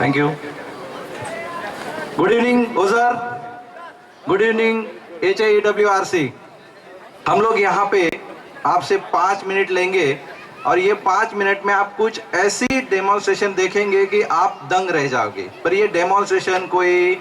Thank you good evening Ozar good evening H I W R C हम लोग यहाँ पे आपसे पाँच मिनट लेंगे और ये पाँच मिनट में आप कुछ ऐसी डेमोन्स्ट्रेशन देखेंगे कि आप दंग रह जाओगे। पर ये डेमोन्स्ट्रेशन कोई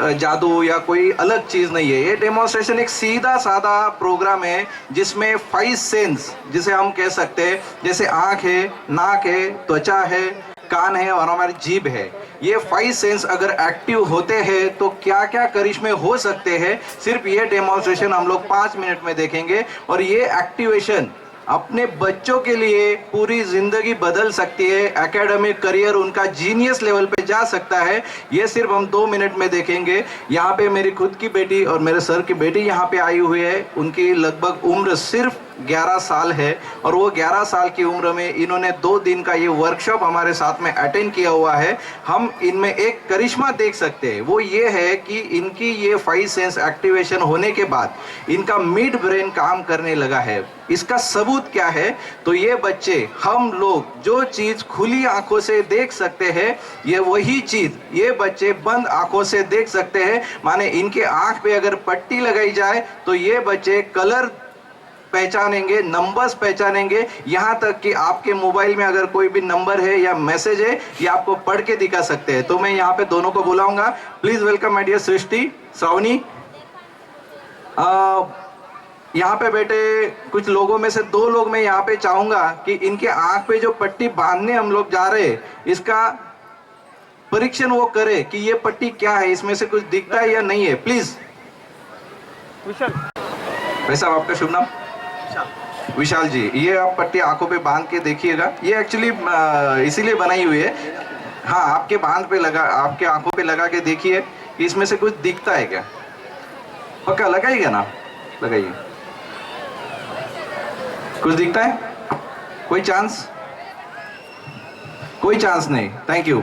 जादू या कोई अलग चीज़ नहीं है। ये डेमोन्स्ट्रेशन एक सीधा साधा प्रोग्राम है जिसमें फाइव सेंस जिसे हम कह सकते हैं, जैसे आँख है, नाक है, त्वचा है कान है और हमारी जीभ है। ये फाइव सेंस अगर एक्टिव होते हैं तो क्या क्या करिश्मे हो सकते हैं? सिर्फ़ ये डेमोन्स्ट्रेशन हम लोग पाँच मिनट में देखेंगे। और ये एक्टिवेशन अपने बच्चों के लिए पूरी ज़िंदगी बदल सकती है। एकेडमिक करियर उनका जीनियस लेवल पे जा सकता है। ये सिर्फ़ हम दो मिनट में देखेंगे। यहाँ पे मेरी खुद की बेटी और मेरे सर की बेटी यहाँ पे आई हुई है। उनकी लगभग उम्र सिर्फ़ 11 साल है और वो 11 साल की उम्र में इन्होंने दो दिन का ये वर्कशॉप हमारे साथ में अटेंड किया हुआ है। हम इनमें एक करिश्मा देख सकते हैं। वो ये है कि इनकी ये फाइव सेंस एक्टिवेशन होने के बाद इनका मिड ब्रेन काम करने लगा है। इसका सबूत क्या है? तो ये बच्चे, हम लोग जो चीज़ खुली आँखों से देख सकते हैं, ये वही चीज़। ये बच्चे बंद आँखों से देख सकते हैं। माने इनके आँख पे अगर पट्टी लगाई जाए तो ये बच्चे कलर पहचानेंगे नंबर्स पहचानेंगे। यहाँ तक कि आपके मोबाइल में अगर कोई भी नंबर है या मैसेज है ये आपको पढ़ के दिखा सकते हैं। तो मैं यहाँ पे दोनों को बुलाऊँगा। Please welcome my dear Srushti Shravani. यहाँ पे बैठे कुछ लोगों में से दो लोग मैं यहाँ पे चाहूँगा कि इनके आँख पे जो पट्टी बांधने हम लोग जा रहे हैं इसका परीक्षण वो करे कि ये पट्टी क्या है इसमें से कुछ दिखता है या नहीं है। प्लीज़ विशाल भाई साहब आपका शुभ नाम? विशाल जी, ये आप पट्टी आँखों पे बाँध के देखिएगा। ये एक्चुअली इसीलिए बनाई हुई है। हाँ आपके बाँध पे लगा, आपके आँखों पे लगा के देखिए। इसमें से कुछ दिखता है क्या? पक्का लगाइएगा ना? लगाइए। कुछ दिखता है? कोई चांस कोई चांस नहीं। थैंक यू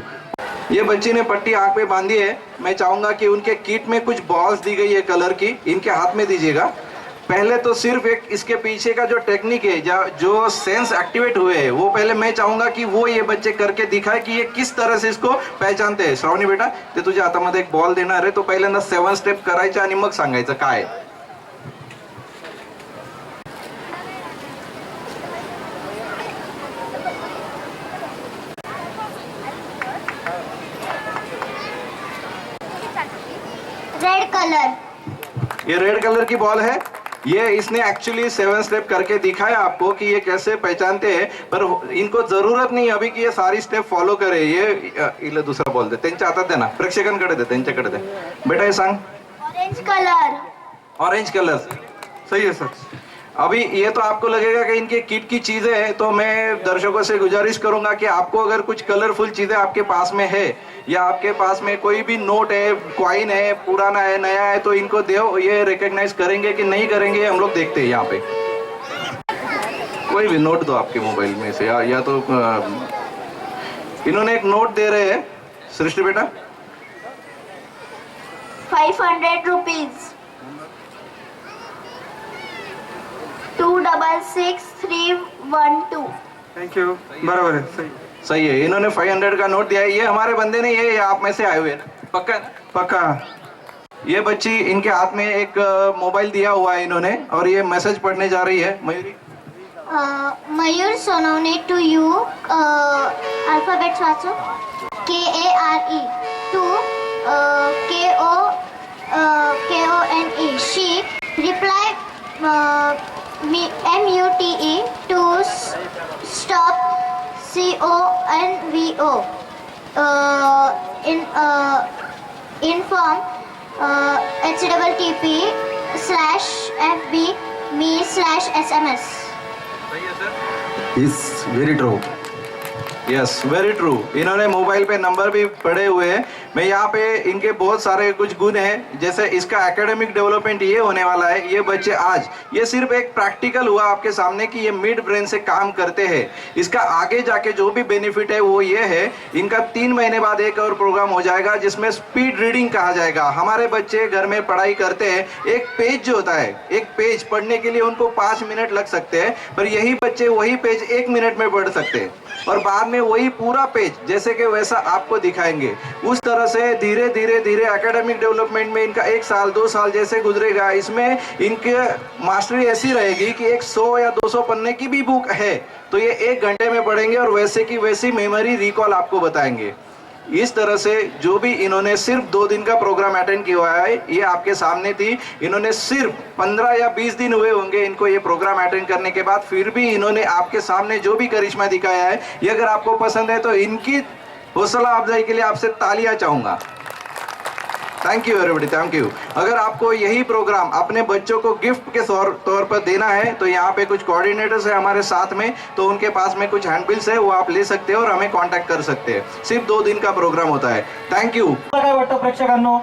ये बच्ची ने पट्टी आँख पे बांधी है। मैं चाहूँगा कि उनके किट में कुछ बॉल्स दी गई है कलर की। इनके हाथ में दीजिएगा। पहले तो सिर्फ़ एक इसके पीछे का जो टेक्निक है जो जो सेंस एक्टिवेट हुए है वो पहले मैं चाहूँगा कि वो ये बच्चे करके दिखाए कि ये किस तरह से इसको पहचानते हैं। श्रावणी बेटा ते तुझ्या हातामध्ये एक बॉल देणार आहे तो पहिल्यांदा सेवन स्टेप करायचा आणि मग सांगायचं काय? आहे. रेड कलर ये रेड कलर की बॉल है? ये इसने एक्चुअली सेवन स्टेप करके दिखाया आपको कि ये कैसे पहचानते हैं पर इनको जरूरत नहीं अभी कि ये सारी स्टेप फॉलो करे। ये इला दुसरा बॉल दे। त्यांच्या हातात दे ना। प्रेक्षकांकडे दे त्यांच्याकडे दे। बेटा हे सांग। ऑरेंज कलर ऑरेंज कलर सही है सर. अभी ये तो आपको लगेगा कि इनके किट की चीज़ें हैं तो मैं दर्शकों से गुजारिश करूँगा कि आपको अगर कुछ कलरफुल चीज़ें आपके पास में है या आपके पास में कोई भी नोट है क्वाइन है पुराना है नया है तो इनको दो ये रिकग्नाइज करेंगे कि नहीं करेंगे हम लोग देखते हैं यहाँ पे। कोई भी नोट दो आपके मोबाइल में से या, या तो इन्होंने एक नोट दे रहे हैं सृष्टि बेटा। Five hundred rupees two double six three one two thank you बरोबर आहे सही। सही है इन्होंने 500 का नोट दिया है। ये हमारे बंदे नहीं है ये आप में से आए हुए हैं। पक्का पक्का। ये बच्ची इनके हाथ में एक मोबाइल दिया हुआ है इन्होंने और ये मैसेज पढ़ने जा रही है। Mayuri? Mayur Sonawane to you alphabets वाचो K A R E O N V O Uh, in uh, inform uh, http slash fb me slash sms. Yes, sir. It's very true. Yes very true इन्होंने mobile पे number भी पड़े हुए हैं। मैं यहाँ पे इनके बहुत सारे कुछ गुण हैं। जैसे इसका एकेडमिक डेवलपमेंट ये होने वाला है, ये बच्चे आज, ये सिर्फ़ एक प्रैक्टिकल हुआ आपके सामने कि ये मिड ब्रेन से काम करते हैं। इसका आगे जाके जो भी बेनिफिट है, वो ये है, इनका तीन महीने बाद एक और प्रोग्राम हो जाएगा, जिसमें स्पीड रीडिंग कहा जाएगा। हमारे बच्चे घर में पढ़ाई करते हैं, एक पेज जो होता है, एक पेज पढ़ने के लिए उनको पाँच मिनट लग सकते हैं, पर यही बच्चे वही पेज एक मिनट में पढ़ सकते हैं। और बाद में वही पूरा पेज, जैसे कि वैसा आपको दिखाएँगे। उस तरह से धीरे धीरे धीरे एकेडमिक डेवलपमेंट में इनका एक साल, दो साल जैसे गुजरेगा। इसमें इनके मास्टरी ऐसी रहेगी कि एक सौ या दो सौ पन्ने की भी बुक है। तो ये एक घंटे में पढ़ेंगे और वैसे की वैसी मेमोरी रिकॉल आपको बताएँगे। इस तरह से जो भी इन्होंने सिर्फ़ दो दिन का प्रोग्राम अटेंड किया है, ये आपके सामने थी। इन्होंने सिर्फ़ पंद्रह या बीस दिन हुए होंगे इनको ये प्रोग्राम अटेंड करने के बाद। फिर भी इन्होंने आपके सामने जो भी करिश्मा दिखाया है, ये अगर आपको पसंद है तो इनकी हौसला अफजाई के लिए आपसे तालियाँ चाहूँगा। Thank you everybody thank you अगर आपको यही प्रोग्राम अपने बच्चों को गिफ्ट के तौर तौर पर देना है तो यहाँ पे कुछ कोऑर्डिनेटर्स है हमारे साथ में तो उनके पास में कुछ हैंडबिल्स है वो आप ले सकते हैं और हमें कांटेक्ट कर सकते हैं। सिर्फ़ दो दिन का प्रोग्राम होता है। थैंक यू काय वाटतं प्रेक्षकांनो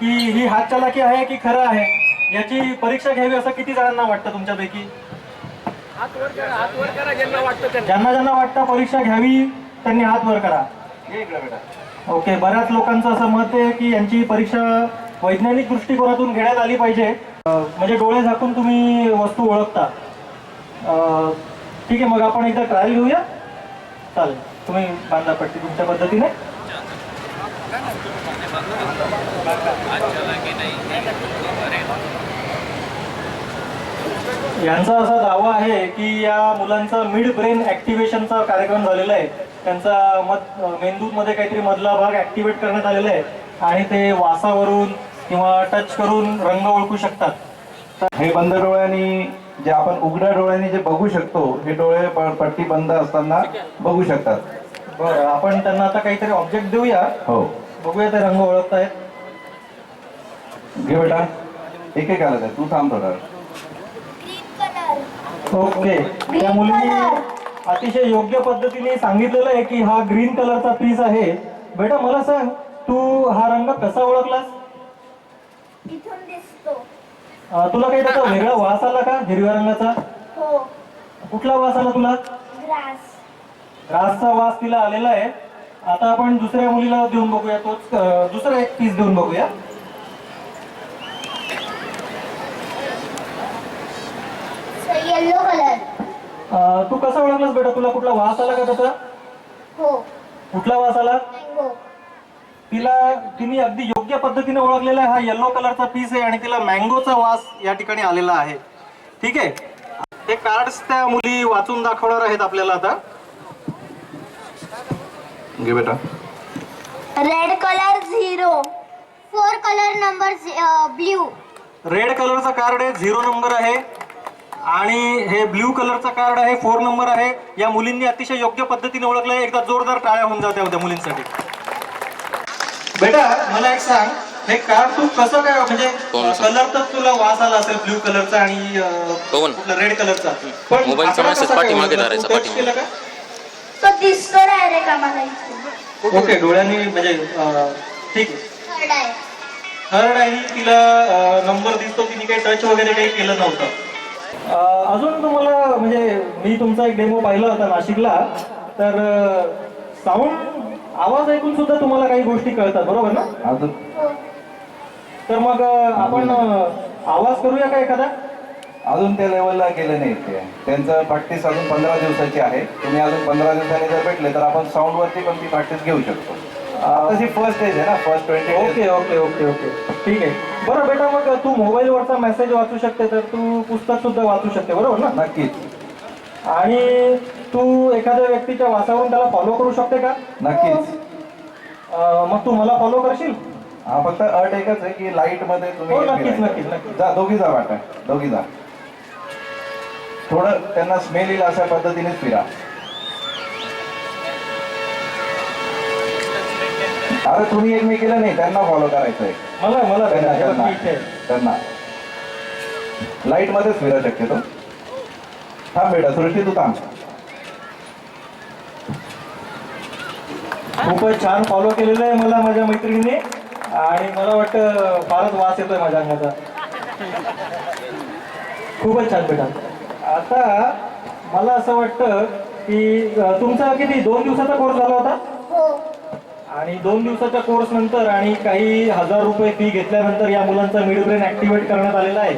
की ही हातचलाकी आहे की खरं आहे? याची परीक्षा घ्यावी असं किती जणांना वाटतं तुमच्यापैकी? ज्यांना ज्यांना वाटतं परीक्षा घ्यावी त्यांनी हात वर करा. ये इकडे बेटा. ओके बऱ्याच लोकांचं असं मत आहे की यांची परीक्षा वैज्ञानिक दृष्टिकोनातून घेण्यात आली पाहिजे. म्हणजे डोळे झाकून तुम्ही वस्तू ओळखता. ठीक आहे मग आपण एकदा ट्रायल घेऊया. चालेल तुम्ही बांधा पट्टी तुमच्या पद्धतीने. यांचा असा दावा आहे की या मुलांचा मिड ब्रेन ऍक्टिव्हेशनचा कार्यक्रम झालेला आहे. त्यांचा मध मेंदूमध्ये काहीतरी मधला भाग ऍक्टिव्हेट करण्यात आलेला आहे. आणि ते वासावरून किंवा टच करून रंग ओळखू शकतात. हे बंद डोळ्यांनी जे आपण उघड्या डोळ्यांनी जे बघू शकतो हे डोळे पट्टी बंद असताना बघू शकतात. बरं आपण त्यांना आता काहीतरी ऑब्जेक्ट देऊया. हो. बघूया ते रंग ओळखतायत. घे बेटा. एक एक आलं तू. थांब थोडा ग्रीन कलर ओके त्या मुलीने अतिशय योग्य पद्धतीने सांगितलेलं आहे की हा ग्रीन कलरचा पीस आहे. बेटा मला सांग तू हा रंग कसा ओळखलास? तुला काही त्याचा वेगळा वास आला का हिरव्या रंगाचा? हो. कुठला वास आला तुला? ग्रास. रासचा वास तिला आलेला आहे. आता आपण दुसऱ्या मुलीला देऊन बघूया तोच दुसरा एक पीस देऊन बघूया. येलो तू कसा ओळखलास बेटा? तुला कुठला वास आला का त्याचा? हो. कुठला वास आला? मँगो तिला तिने अगदी योग्य पद्धतीने ओळखलेला आहे. हा येलो कलरचा पीस आहे आणि तिला मँगोचा वास या ठिकाणी आलेला आहे. ठीक आहे? हे कार्ड्स त्या मुली वाचून दाखवणार आहेत आपल्याला आता. घे बेटा. Red colour zero four colour number blue red कलरचा कार्ड आहे. झिरो नंबर आहे. आणि हे ब्ल्यू कलरचा कार्ड आहे फोर नंबर आहे. या मुलींनी अतिशय योग्य पद्धतीने ओळखलं आहे एकदा जोरदार टाळ्या होऊन जात्या त्या मुलींसाठी. बेटा मला एक सांग. हे कार्ड तू कसं काय म्हणजे? कलर तर तुला वास आला असेल ब्ल्यू कलरचा आणि? रेड कलरचा. पण पाठीमागे. केलं का? तो दिसतो ओके डोळ्यांनी म्हणजे ठीक. आहे. आहे तिला नंबर दिसतो तिने काही टच वगैरे काही केलं नव्हतं. अजून तुम्हाला म्हणजे मी तुमचा एक डेमो पाहिला होता नाशिकला. तर साऊंड आवाज ऐकून सुद्धा तुम्हाला काही गोष्टी कळतात बरोबर ना? अजून. तर मग आपण आवाज करूया का एखादा? अजून त्या लेवलला गेले नाही ते. त्यांचं प्रॅक्टिस अजून पंधरा दिवसाची आहे. तुम्ही अजून पंधरा दिवसांनी जर भेटले तर आपण साऊंड वरती पण ती प्रॅक्टिस घेऊ शकतो. आता फर्स्ट स्टेज आहे ना first twenty okay okay okay okay ठीक आहे. बरं बेटा मग तू मोबाईलवरचा मेसेज वाचू शकते तर तू पुस्तक सुद्धा वाचू शकते बरोबर ना? नक्कीच. आणि तू एखाद्या व्यक्तीच्या वासावरून त्याला फॉलो करू शकते का? नक्कीच. अं, मग तू मला फॉलो करशील? हा फक्त अट एकच आहे की लाइटमध्ये तुम्ही हो, नक्कीच. नक्कीच, नक्कीच. जा दोघी जा वाटा दोघी जा. थोडं त्यांना स्मेल येईल अशा पद्धतीनेच फिरा. अरे तुम्ही एकमेकीला नाही त्यांना फॉलो करायचं आहे. मला मला त्यांना त्यांना. त्यांना. लाइट मध्येच फिरा शक्यतो थांब बेटा सृष्टी तू थांब. खूपच छान फॉलो केलेलं आहे मला माझ्या मैत्रिणीने. आणि मला वाटतं फारच वास येतोय माझ्या अंगाचा. खूपच छान बेटा. आता मला असं वाटतं की अं, तुमचा किती दोन दिवसाचा कोर्स झाला होता? हो. आणि दोन दिवसाच्या कोर्स नंतर आणि काही हजार रुपये फी घेतल्यानंतर या मुलांचा मिड ब्रेन ऍक्टिव्हेट करण्यात आलेला आहे.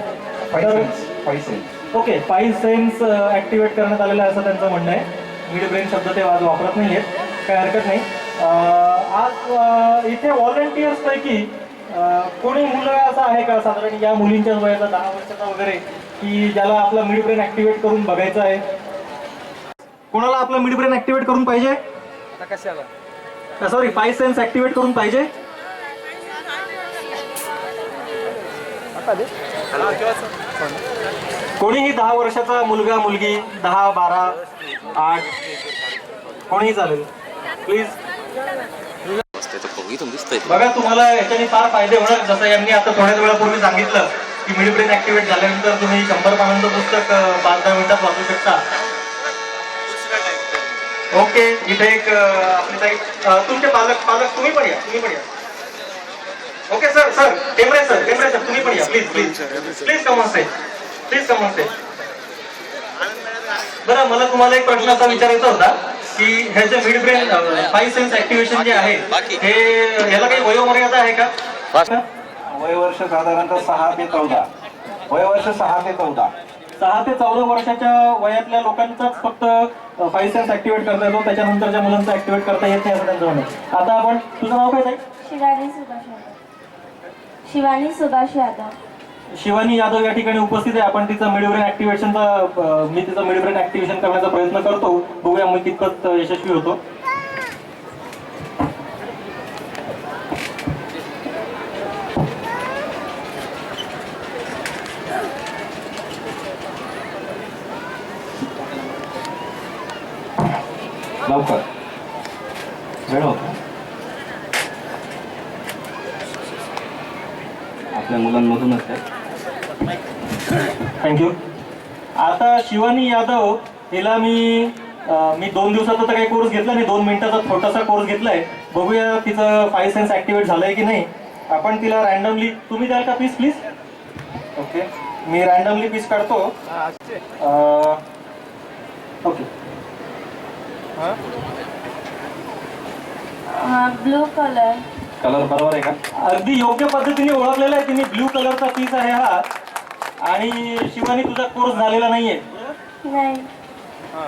तर ओके फाईव्ह सेन्स ऍक्टिव्हेट करण्यात आलेला आहे असं त्यांचं म्हणणं आहे. मिड ब्रेन शब्द ते आज वापरत नाही आहेत. काही हरकत नाही. आज इथे व्हॉलेंटियर्स पैकी कोणी मुलं असं आहे का? साधारण या मुलींच्या वयाचा दहा वर्षाचा वगैरे की ज्याला आपला मिड ब्रेन ऍक्टिव्हेट करून बघायचं आहे? कोणाला आपला मिड ब्रेन ऍक्टिव्हेट करून पाहिजे? सॉरी फाय सेन्स ऍक्टिव्हेट करून पाहिजे. कोणीही दहा वर्षाचा मुलगा मुलगी दहा बारा आठ कोणीही चालेल. प्लीज बघा तुम्हाला याच्याने फार फायदे होणार. जसं यांनी आता थोड्याच वेळापूर्वी सांगितलं की मिड ब्रेन ऍक्टिव्हेट झाल्यानंतर तुम्ही शंभर पानांचं पुस्तक पाच दहा मिनिटात वाचू शकता. ओके इथे एक आपली ताई तुमचे पालक पालक तुम्ही पण या तुम्ही पण या. Okay sir sir Temre sir Temre sir तुम्ही पण या please please please on please on बरं मला तुम्हाला एक प्रश्न असा विचारायचा होता की हे जे mid brain five sense activation जे आहे हे याला काही वयोमर्यादा आहे का? वयवर्ष साधारणतः सहा ते चौदा. वयवर्ष सहा ते चौदा. सहा ते चौदा वर्षाच्या वयातल्या लोकांचाच फक्त फाईव्ह सेन्स ऍक्टिव्हेट करता येतो. त्याच्यानंतरच्या मुलांचा ऍक्टिव्हेट करता येत नाही असं त्यांचं म्हणणं. आता आपण तुझं नाव काय शिवानी सुभाष यादव. शिवानी सुभाष यादव. शिवानी यादव या ठिकाणी उपस्थित आहे. आपण तिचं मिडब्रेन ऍक्टिव्हेशनचा मी तिचं मिडब्रेन ऍक्टिव्हेशन करण्याचा प्रयत्न करतो. बघूया मी कितपत यशस्वी होतो. लवकर. वेळ होतो. आपल्या मुलांमधूनच आहे. थँक्यू आता शिवानी यादव हिला मी अं, मी दोन दिवसाचा तर काही कोर्स घेतला नाही दोन मिनिटाचा छोटासा कोर्स घेतलाय. बघूया तिचं फाय सेन्स ऍक्टिव्हेट झालंय की नाही. आपण तिला रॅन्डमली तुम्ही द्याल का पीस प्लीज ओके मी रॅन्डमली पीस काढतो. ओके ब्लू कलर कलर बरोबर आहे का? अगदी योग्य पद्धतीने ओळखलेला आहे तिने ब्ल्यू कलरचा पीस आहे हा. आणि शिवानी तुझा कोर्स झालेला नाहीये. नाही.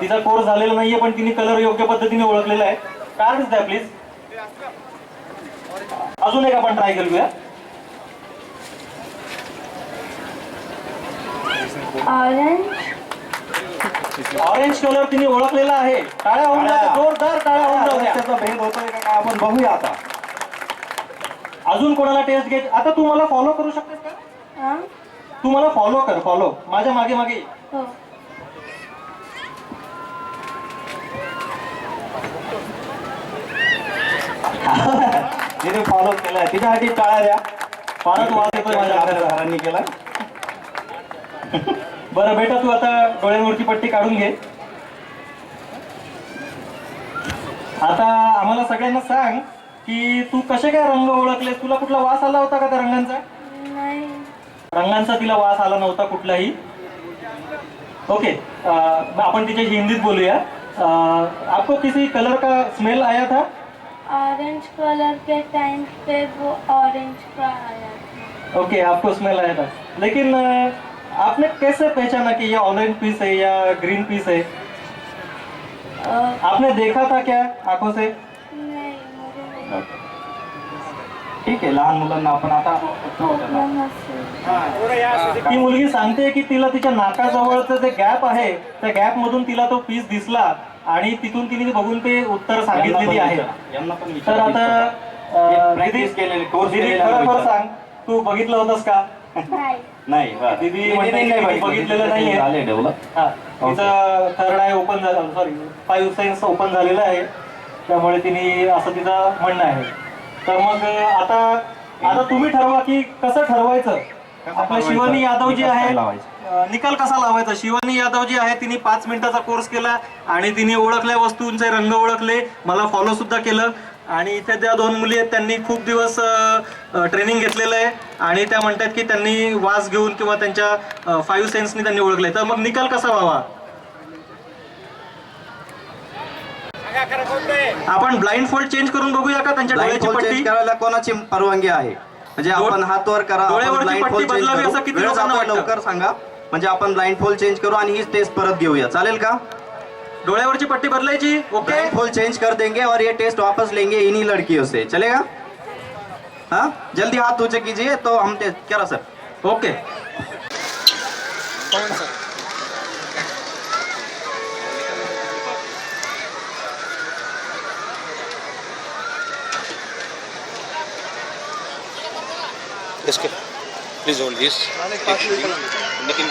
तिचा कोर्स झालेला नाहीये पण तिने कलर योग्य पद्धतीने ओळखलेला आहे. कार्ड द्या प्लीज अजून एक आपण ट्राय करूया. ऑरेंज ऑरेंज कलर तिने ओळखलेला आहे. टाळ्या होऊन जाऊ. जोरदार टाळ्या होऊन जाऊ. त्याचा भेद होतोय का काय आपण बघूया आता. अजून कोणाला टेस्ट घ्यायची आता तू मला फॉलो करू शकतेस का? हां? तू मला फॉलो कर फॉलो माझ्या मागे मागे. ये. हो. तिने फॉलो केलाय. तिच्यासाठी टाळा द्या. फारच वास येतोय माझ्या. घरांनी केला बरं बेटा तू आता डोळ्यांवरची पट्टी काढून घे. आता आम्हाला सगळ्यांना सांग की तू कसे काय रंग ओळखले तुला कुठला वास आला होता का त्या रंगांचा? नाही. रंगांचा तिला वास आला नव्हता कुठलाही. ओके आपण तिच्याशी हिंदीत बोलूया. आपको किसी कलर का स्मेल आया था? ऑरेंज कलर के टाइम पे वो ऑरेंज का आया था। ओके आपको स्मेल आया था. लेकिन आपने कैसे पहचाना कि ये ऑरेंज पीस है या ग्रीन पीस है? आपने देखा था क्या आंखों से? ठीक आहे लहान मुलांना आपण आता ती मुलगी सांगते की तिला तिच्या नाकाजवळचं जे गॅप आहे त्या गॅप मधून तिला तो पीस दिसला आणि तिथून तिने बघून ते उत्तर सांगितलेली आहे. तर. आता खरोखर. सांग तू बघितलं होतंस का? नाही बरं. दीदी म्हणते की. बघितलेलं नाहीये. झालंय डेव्हलप हा तिचा थर्ड आय ओपन झाला सॉरी फाईव्ह सायन्स ओपन झालेला आहे त्यामुळे तिने असं तिचं म्हणणं आहे तर मग आता आता तुम्ही ठरवा की कसं ठरवायचं ठरवायचं? शिवानी यादव जी निकाल आहे काय लावायचा? अं, निकाल कसा लावायचा शिवानी यादव जी आहे तिने पाच मिनिटाचा कोर्स केला आणि तिने ओळखल्या वस्तूंचे रंग ओळखले मला फॉलो सुद्धा केलं आणि इथे त्या दोन मुली आहेत त्यांनी खूप दिवस ट्रेनिंग घेतलेलं आहे. आणि त्या म्हणतात की त्यांनी वास घेऊन किंवा त्यांच्या फाईव्ह सेन्सनी त्यांनी ओळखले तर मग निकाल कसा व्हावा? आपण ब्लाइंड फोल्ड चेंज करून बघूया का त्यांच्या डोळ्याची पट्टी? करायला कोणाची परवानगी आहे? म्हणजे आपण हात वर करा बदलावी. असं किती? लवकर सांगा. म्हणजे आपण ब्लाइंड फोल्ड चेंज करू आणि हीच टेस्ट परत घेऊया. चालेल का? डोळ्यावरची पट्टी बदलायची? ओके फुल चेंज कर देंगे और ये टेस्ट वापस लेंगे इन्हीं लड़कियों से। चलेगा? हाँ? जल्दी हाथ ऊँचे कीजिए तो हम टेस्ट क्या रहा सर ओके इसके प्लीज़ होल्ड दिस नितिन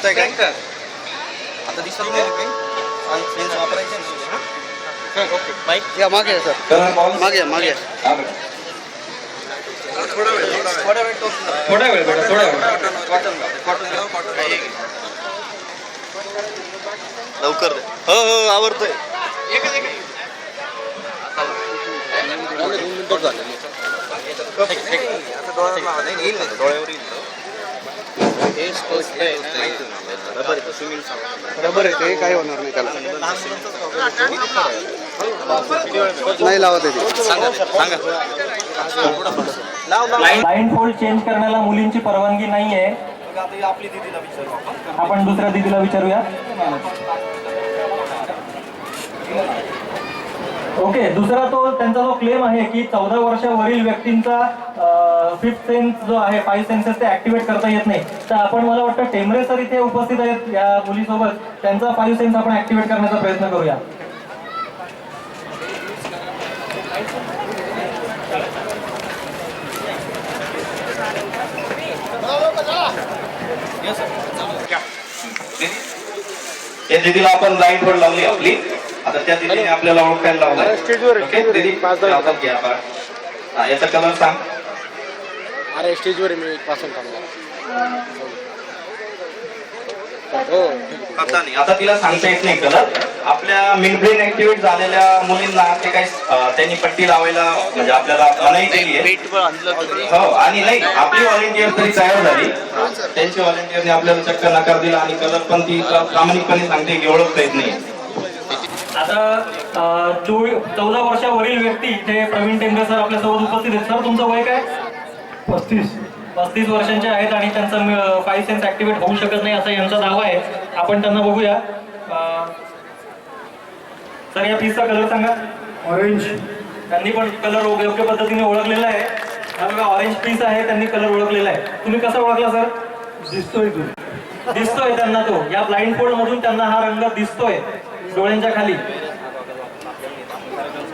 दिसतंय काय? आता दिसत नाही या मागे या, सर मागे या, मागे या. थोडा वेळ बेटा थोडा वेळ लवकर द्या. हो हो आवडतोय रबर आहे ते काही होणार नाही त्याला नाही लावत आहे लाईन फोल्ड चेंज करण्याला मुलींची परवानगी नाही नाहीये. आपण दुसऱ्या दिदीला विचारूया. ओके दुसरा तो त्यांचा जो क्लेम आहे की चौदा वर्षावरील व्यक्तींचा फिफ्थ सेन्स जो आहे फाईव्ह सेन्सेस ते ऍक्टिव्हेट करता येत नाही. तर आपण मला वाटतं टेमरे सर इथे उपस्थित आहेत या मुलीसोबत. त्यांचा फाईव्ह सेन्स आपण ऍक्टिव्हेट करण्याचा प्रयत्न करूया. या. दीदीला आपण लाईन वर लावली आपली. आता त्या दीदीने आपल्याला ओळखायला लावलाय. ओके दीदी हातात घ्या. हा, याचा कलर सांग. अरे स्टेजवर मी पासून हो. आता नाही. आता तिला सांगता येत नाही कलर आपल्या मिडब्रेन ऍक्टिव्हेट झालेल्या मुलींना ते काही अं, त्यांनी पट्टी लावायला म्हणजे आपल्याला मनाई केली आहे हो आणि नाही आपली व्हॉलेंटियर तरी तयार झाली. त्यांची व्हॉलेंटियरने आपल्याला चक्क नकार दिला आणि कलर पण ती प्रामाणिकपणे सांगते की ओळखता येत नाही. आता चौदा वर्षावरील व्यक्ती इथे प्रवीण टेंबे सर आपल्यासोबत उपस्थित आहेत. सर तुमचं वय काय? पस्तीस. पस्तीस वर्षांचे आहेत आणि त्यांचा फाईव्ह सेन्स ऍक्टिव्हेट होऊ शकत नाही असा यांचा दावा आहे. आपण त्यांना बघूया. सर या पीसचा कलर सांगा. ऑरेंज त्यांनी पण कलर योग्य पद्धतीने ओळखलेला आहे. हा ऑरेंज पीस आहे त्यांनी कलर ओळखलेला आहे. तुम्ही कसा ओळखला सर? दिसतोय तो. दिसतोय त्यांना तो. या ब्लाइंड फोल्ड मधून त्यांना हा रंग दिसतोय. डोळ्यांच्या खाली.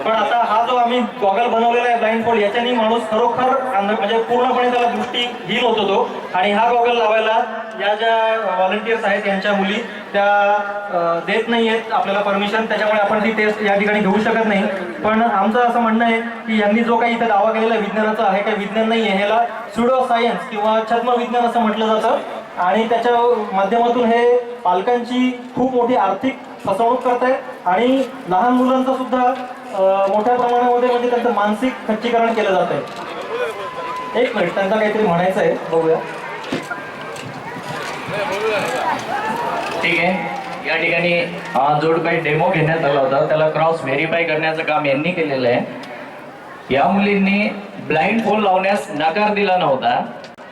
पण आता हा जो आम्ही गॉगल बनवलेला आहे ब्लाइंड फोल्ड याच्याने माणूस खरोखर म्हणजे पूर्णपणे त्याला दृष्टी हिल होतो तो आणि हा गॉगल लावायला या ज्या व्हॉलंटियर्स आहेत यांच्या मुली त्या देत नाही आहेत आपल्याला परमिशन त्याच्यामुळे आपण ती टेस्ट या ठिकाणी घेऊ शकत नाही. पण आमचं असं म्हणणं आहे की यांनी जो काही इथं दावा केलेला विज्ञानाचा आहे काही विज्ञान नाही आहे ह्याला सुडो सायन्स किंवा छद्म विज्ञान असं म्हटलं जातं. आणि त्याच्या माध्यमातून हे पालकांची खूप मोठी आर्थिक फसवणूक करतायत आणि लहान मुलांचं सुद्धा मोठ्या प्रमाणामध्ये म्हणजे त्यांचं मानसिक खच्चीकरण केलं जात आहे एक मिनिट त्यांचा काहीतरी म्हणायचं आहे बघूया. ठीक आहे. या ठिकाणी जो काही डेमो घेण्यात आला होता त्याला क्रॉस व्हेरीफाय करण्याचं काम यांनी केलेलं आहे. या मुलींनी ब्लाइंड फोन लावण्यास नकार दिला नव्हता.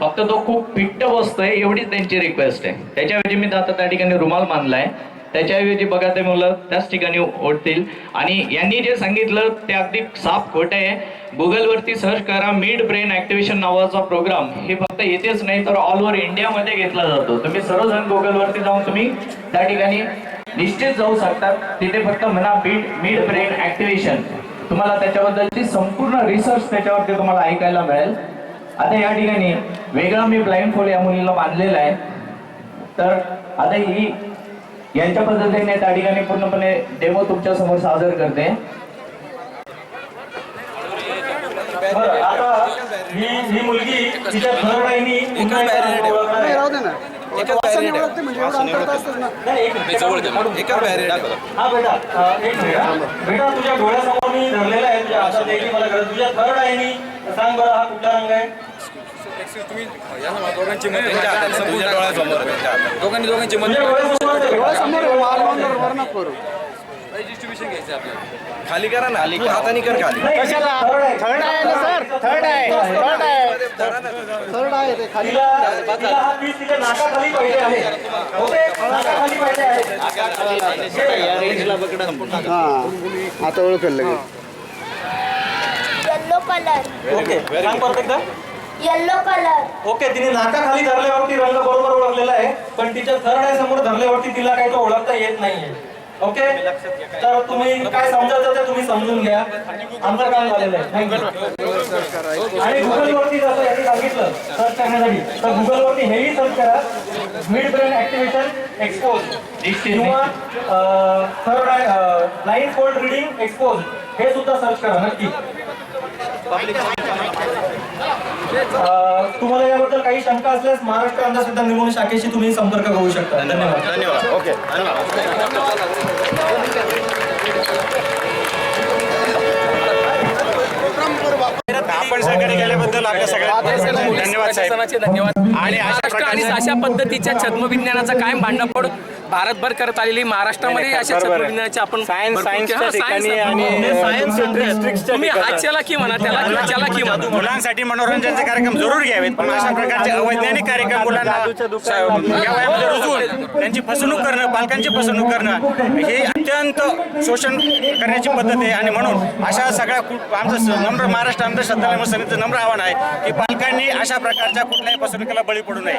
फक्त तो खूप फिट्ट बसतोय एवढीच त्यांची रिक्वेस्ट आहे. त्याच्याऐवजी मी आता त्या ठिकाणी रुमाल मानलाय त्याच्याऐवजी बघा ते मुलं त्याच ठिकाणी ओढतील. आणि यांनी जे सांगितलं ते अगदी साफ खोटं आहे. गुगलवरती सर्च करा मिड ब्रेन ऍक्टिव्हेशन नावाचा प्रोग्राम हे फक्त येतेच नाही तर ऑल ओव्हर इंडियामध्ये घेतला जातो. तुम्ही सर्वजण गुगलवरती जाऊन तुम्ही त्या ठिकाणी निश्चित जाऊ शकतात. तिथे फक्त म्हणा मिड मिड ब्रेन ऍक्टिव्हेशन तुम्हाला त्याच्याबद्दलची संपूर्ण रिसर्च त्याच्यावरती तुम्हाला ऐकायला मिळेल. आता या ठिकाणी वेगळा मी ब्लाइंड फोल या मुलीला बांधलेला आहे. तर आता ही यांच्या पद्धतीने त्या ठिकाणी पूर्णपणे डेमो तुमच्यासमोर सादर करते. आता ही ही मुलगी तिच्या आहे. म्हणजे. हा बेटा एक हा. बेटा तुझ्या डोळ्यासमोर मी धरलेला आहे तुझ्या हातात द्यायची मला गरज. तुझ्या थर्ड आईनी सांग बरं हा कुठला रंग आहे? दोघांची वाल वगैरे वर नको करू खाली करा ना. तू हाताने कर खाली. कशाला? थर्ड आहे ना सर थर्ड आहे. थर्ड आहे. थर्ड आहे. हा पाहिजे आहे. आता ओळखेल लगेच. Yellow colour. ओके सांग परत एकदा. येलो कलर ओके तिने नाकाखाली धरल्यावरती रंग बरोबर ओळखलेला आहे पण तिच्या थर्ड आहे समोर धरल्यावरती तिला काही तो ओळखता येत नाहीये. ओके? तर तुम्ही काय समजायचं ते तुम्ही समजून घ्या. आमचं काम झालेलं आहे. You. आणि गुगल वरती जसं यांनी सांगितलं सर्च करण्यासाठी तर गुगल वरती हेही सर्च करा. मिड ब्रेन ऍक्टिव्हेशन एक्सपोज किंवा third line fold reading expose हे सुद्धा सर्च करा नक्की. तुम्हाला याबद्दल काही शंका असल्यास महाराष्ट्र अंधश्रद्धा निर्मूलन शाखेशी तुम्ही संपर्क करू शकता. धन्यवाद. धन्यवाद. ओके. आपण सहकार्य केल्याबद्दल आपल्या सगळ्यांना धन्यवाद. साहेब. धन्यवाद. आणि अशा पद्धतीच्या छद्मविज्ञानाचा कायम भांडणपड भारतभर करत आलेली महाराष्ट्रामध्ये अशा. छद्मविज्ञानाचे आपण सायन्स- सायन्सच्या हा, ठिकाणी आणि- सायन्स तुम्ही की म्हणा त्याला किंवा ज्याला की म्हणा मुलांसाठी मनोरंजनाचे कार्यक्रम जरूर घ्यावेत पण अशा प्रकारचे अवैज्ञानिक कार्यक्रम मुलांना स- या वयामध्ये रुजवून त्यांची फसवणूक करणं पालकांची फसवणूक करणं हे अत्यंत शोषण करण्याची पद्धत आहे. आणि म्हणून अशा सगळ्या आमचं नम्र महाराष्ट्र अंधश्रद्धालय समितीचं नम्र आव्हान आहे की पालकांनी अशा प्रकारच्या कुठल्याही फसवणुकीला बळी पडू नये.